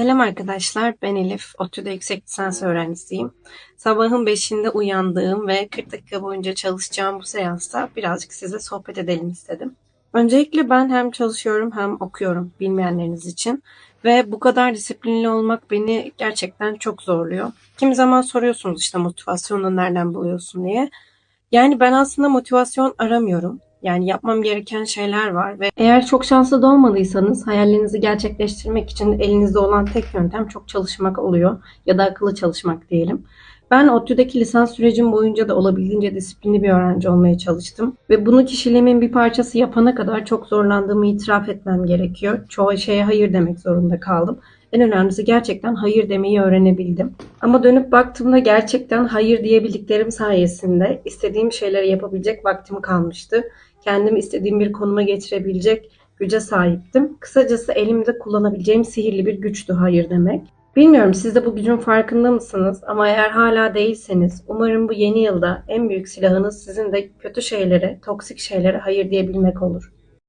Selam arkadaşlar, ben Elif. ODTÜ'de yüksek lisans öğrencisiyim. Sabahın 5'inde uyandığım ve 40 dakika boyunca çalışacağım bu seansta birazcık size sohbet edelim istedim. Öncelikle ben hem çalışıyorum hem okuyorum bilmeyenleriniz için. Ve bu kadar disiplinli olmak beni gerçekten çok zorluyor. Kimi zaman soruyorsunuz işte motivasyonu nereden buluyorsun diye. Yani ben aslında motivasyon aramıyorum. Yani yapmam gereken şeyler var ve eğer çok şanslı da olmadıysanız hayallerinizi gerçekleştirmek için elinizde olan tek yöntem çok çalışmak oluyor ya da akıllı çalışmak diyelim. Ben ODTÜ'deki lisans sürecim boyunca da olabildiğince disiplinli bir öğrenci olmaya çalıştım ve bunu kişiliğimin bir parçası yapana kadar çok zorlandığımı itiraf etmem gerekiyor. Çoğu şeye hayır demek zorunda kaldım. En önemlisi gerçekten hayır demeyi öğrenebildim. Ama dönüp baktığımda gerçekten hayır diyebildiklerim sayesinde istediğim şeyleri yapabilecek vaktim kalmıştı. Kendimi istediğim bir konuma getirebilecek güce sahiptim. Kısacası elimde kullanabileceğim sihirli bir güçtü hayır demek. Bilmiyorum siz de bu gücün farkında mısınız ama eğer hala değilseniz umarım bu yeni yılda en büyük silahınız sizin de kötü şeylere, toksik şeylere hayır diyebilmek olur.